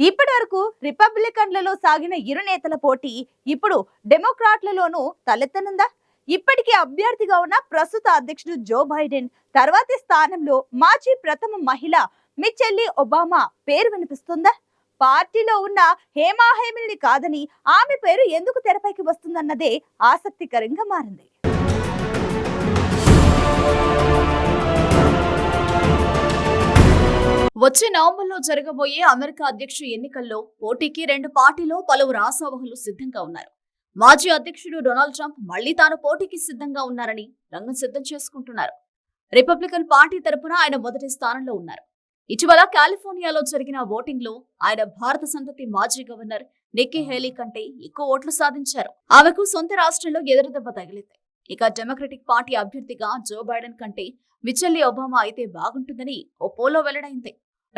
ఇప్పటి వరకు రిపబ్లికన్లలో సాగిన ఇరు నేతల పోటీ ఇప్పుడు డెమోక్రాట్లలోనూ తలెత్తనుందా? ఇప్పటికీ అభ్యర్థిగా ఉన్న ప్రస్తుత అధ్యక్షుడు జో బైడెన్ తర్వాతి స్థానంలో మాజీ ప్రథమ మహిళ మిచెల్లి ఒబామా పేరు వినిపిస్తుందా? పార్టీలో ఉన్న హేమాహేమిల్ని కాదని ఆమె పేరు ఎందుకు తెరపైకి వస్తుందన్నదే ఆసక్తికరంగా మారింది. వచ్చే నవంబర్లో జరగబోయే అమెరికా అధ్యక్ష ఎన్నికల్లో పోటీకి రెండు పార్టీలో పలువురు ఆశావహులు సిద్ధంగా ఉన్నారు. మాజీ అధ్యక్షుడు డొనాల్డ్ ట్రంప్ మళ్ళీ తాను పోటీకి సిద్ధంగా ఉన్నారని రంగం సిద్ధం చేసుకుంటున్నారు. రిపబ్లికన్ పార్టీ తరపున ఆయన మొదటి స్థానంలో ఉన్నారు. ఇటీవల కాలిఫోర్నియాలో జరిగిన ఓటింగ్లో ఆయన భారత సంతతి మాజీ గవర్నర్ నిక్కీ హేలీ కంటే ఎక్కువ ఓట్లు సాధించారు. ఆమెకు సొంత రాష్ట్రంలో ఎదురుదెబ్బ తగిలింది. ఇక డెమోక్రటిక్ పార్టీ అభ్యర్థిగా జో బైడెన్ కంటే మిచెల్లి ఒబామా అయితే బాగుంటుందని ఓ పోలో వెల్లడైంది.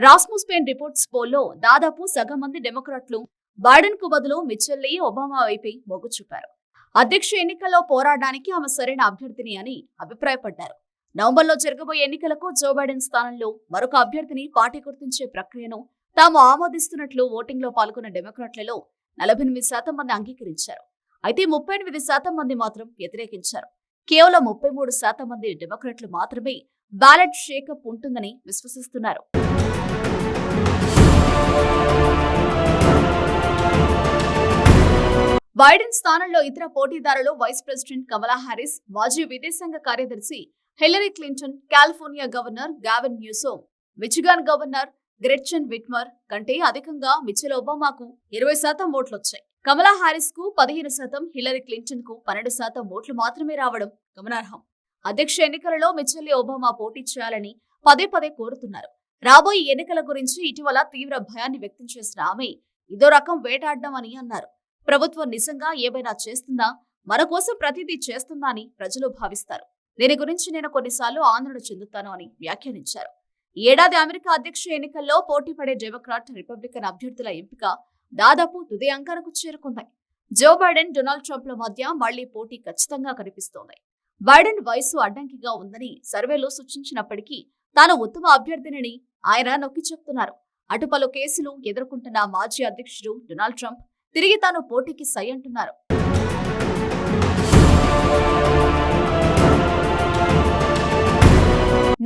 రాస్ముస్ పెయిన్ రిపోర్ట్స్ పోల్లో దాదాపు సగం మంది డెమోక్రాట్లు బైడెన్కు బదులు మిచెల్లి ఒబామా వైపే మొగ్గు చూపారు. అధ్యక్ష ఎన్నికల్లో పోరాడడానికి ఆమె సరైన అభ్యర్థిని అని అభిప్రాయపడ్డారు. నవంబర్లో జరగబోయే ఎన్నికలకు జో బైడెన్ స్థానంలో మరొక అభ్యర్థిని పార్టీ గుర్తించే ప్రక్రియను తాము ఆమోదిస్తున్నట్లు ఓటింగ్లో పాల్గొన్న డెమోక్రాట్లలో నలభై ఎనిమిది శాతం మంది అంగీకరించారు. అయితే ముప్పై ఎనిమిది శాతం మంది మాత్రం వ్యతిరేకించారు. కేవలం ముప్పై మూడు శాతం మంది డెమోక్రాట్లు మాత్రమే బ్యాలెట్ షేకప్ ఉంటుందని విశ్వసిస్తున్నారు. బైడెన్ స్థానంలో ఇతర పోటీదారులు వైస్ ప్రెసిడెంట్ కమలా హారిస్ మాజీ విదేశాంగ కార్యదర్శి Hillary Clinton California governor Gavin Newsom Michigan governor Gretchen Whitmer కంటే అధికంగా మిచెల్ ఒబామాకు ఇరవై శాతం ఓట్లొచ్చాయి. కమలా హారిస్కు పదిహేను శాతం హిల్లరీ క్లింటన్కు పన్నెండు శాతం ఓట్లు మాత్రమే రావడం గమనార్హం. అధ్యక్ష ఎన్నికలలో మిచెల్లి ఒబామా పోటీ చేయాలని పదే పదే కోరుతున్నారు. రాబోయే ఎన్నికల గురించి ఇటీవల తీవ్ర భయాన్ని వ్యక్తం చేసిన ఆమె ఇదో రకం వేటాడడం అని అన్నారు. ప్రభుత్వం నిజంగా ఏమైనా చేస్తుందా? మన కోసం ప్రతిదీ చేస్తుందా అని ప్రజలు భావిస్తారు. దీని గురించి నేను కొన్నిసార్లు ఆందోళన చెందుతాను అని వ్యాఖ్యానించారు. ఏడాది అమెరికా అధ్యక్ష ఎన్నికల్లో పోటీ పడే డెమోక్రాట్ రిపబ్లికన్ అభ్యర్థుల ఎంపిక దాదాపు తుది అంకానికి చేరుకుంది జో బైడెన్ డొనాల్డ్ ట్రంప్ల మధ్య మళ్ళీ పోటీ ఖచ్చితంగా కనిపిస్తోంది. బైడెన్ వయసు అడ్డంకిగా ఉందని సర్వేలో సూచించినప్పటికీ తాను ఉత్తమ అభ్యర్థినని ఆయన నొక్కి చెప్తున్నారు. అటు పలు కేసులు ఎదుర్కొంటున్న మాజీ అధ్యక్షుడు డొనాల్డ్ ట్రంప్ తిరిగి తాను పోటీకి సై అంటున్నారు.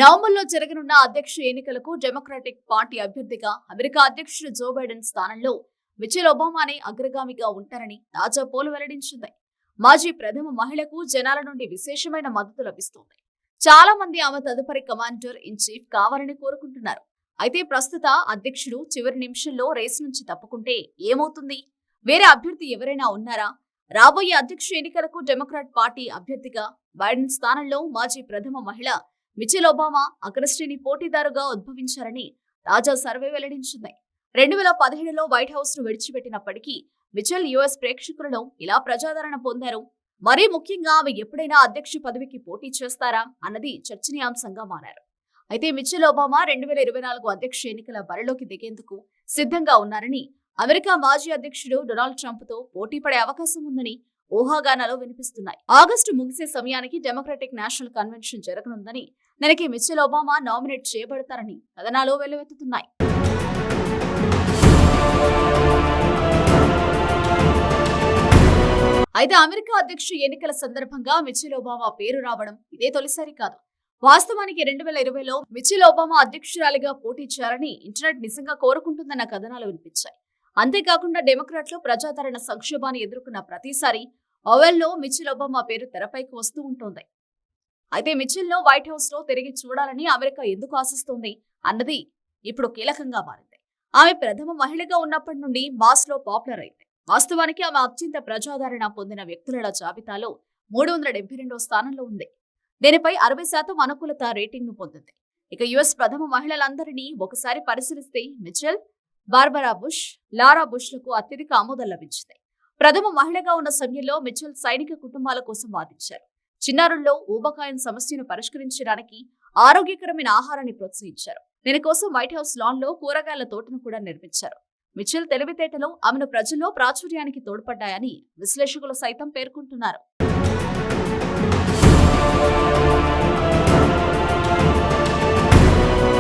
నవంబర్లో జరగనున్న అధ్యక్ష ఎన్నికలకు డెమోక్రాటిక్ పార్టీ అభ్యర్థిగా అమెరికా అధ్యక్షుడు జో బైడెన్ స్థానంలో మిచెల్ ఒబామానే అగ్రగామిగా ఉంటారని తాజా పోలు వెల్లడించింది. మాజీ ప్రథమ మహిళకు జనాల నుండి విశేషమైన మద్దతు లభిస్తోంది. చాలా మంది ఆమె తదుపరి కమాండర్ ఇన్ చీఫ్ కావాలని కోరుకుంటున్నారు. అయితే ప్రస్తుత అధ్యక్షుడు చివరి నిమిషంలో రేసు నుంచి తప్పుకుంటే ఏమవుతుంది? వేరే అభ్యర్థి ఎవరైనా ఉన్నారా? రాబోయే అధ్యక్ష ఎన్నికలకు డెమోక్రాట్ పార్టీ అభ్యర్థిగా బైడెన్ స్థానంలో మాజీ ప్రథమ మహిళ మిచెల్ ఒబామా అగ్రశ్రేణి పోటీదారుగా ఉద్భవించారని తాజా సర్వే వెల్లడించింది. రెండు వేల పదిహేడులో వైట్ హౌస్ను విడిచిపెట్టినప్పటికీ మిచెల్ యుఎస్ ప్రేక్షకులలో ఇలా ప్రజాదరణ పొందారు. మరీ ముఖ్యంగా ఆమె ఎప్పుడైనా అధ్యక్ష పదవికి పోటీ చేస్తారా అన్నది చర్చనీయాంశంగా మారారు. అయితే మిచెల్ ఒబామా రెండు వేల ఇరవై నాలుగు అధ్యక్ష ఎన్నికల బరిలోకి దిగేందుకు సిద్ధంగా ఉన్నారని అమెరికా మాజీ అధ్యక్షుడు డొనాల్డ్ ట్రంప్తో పోటీ పడే అవకాశం ఉందని ఊహాగానాలు వినిపిస్తున్నాయి. ఆగస్టు ముగిసే సమయానికి డెమోక్రటిక్ నేషనల్ కన్వెన్షన్ జరగనుందని నెలకి మిచెల్ ఒబామా నామినేట్ చేయబడతారని కథనాలు వెల్లువెత్తుతున్నాయి. అయితే అమెరికా అధ్యక్ష ఎన్నికల సందర్భంగా మిచిల్ ఒబామా పేరు రావడం ఇదే తొలిసారి కాదు. వాస్తవానికి రెండు వేల ఇరవైలో మిచిల్ ఒబామా అధ్యక్షురాలిగా పోటీ చేయాలని ఇంటర్నెట్ నిజంగా కోరుకుంటుందన్న కథనాలు వినిపించాయి. అంతేకాకుండా డెమోక్రాట్లు ప్రజాదరణ సంక్షోభాన్ని ఎదుర్కొన్న ప్రతిసారి ఓవెల్లో మిచిల్ ఒబామా పేరు తెరపైకి వస్తూ ఉంటుంది. అయితే మిచెల్ను వైట్ హౌస్లో తిరిగి చూడాలని అమెరికా ఎందుకు ఆశిస్తోంది అన్నది ఇప్పుడు కీలకంగా మారింది. ఆమె ప్రథమ మహిళగా ఉన్నప్పటి నుండి మాస్లో పాపులర్ అయింది. వాస్తవానికి ఆమె అత్యంత ప్రజాదరణ పొందిన వ్యక్తుల జాబితాలో మూడు వందల డెబ్బై రెండో స్థానంలో ఉంది. దీనిపై అరవై శాతం అనుకూలత రేటింగ్ను పొందింది. ఇక యుఎస్ ప్రథమ మహిళలందరినీ ఒకసారి పరిశీలిస్తే మిచెల్ బార్బరా బుష్ లారా బుష్లకు అత్యధిక ఆమోదం లభించింది. ప్రథమ మహిళగా ఉన్న సమయంలో మిచెల్ సైనిక కుటుంబాల కోసం వాదించారు. చిన్నారుల్లో ఊబకాయం సమస్యను పరిష్కరించడానికి ఆరోగ్యకరమైన ఆహారాన్ని ప్రోత్సహించారు. దీనికోసం వైట్ హౌస్ లాన్లో కూరగాయల తోటను కూడా నిర్మించారు. మిచెల్ తెలివితేటలు ఆమెను ప్రజల్లో ప్రాచుర్యానికి తోడ్పడ్డాయని విశ్లేషకులు సైతం పేర్కొంటున్నారు.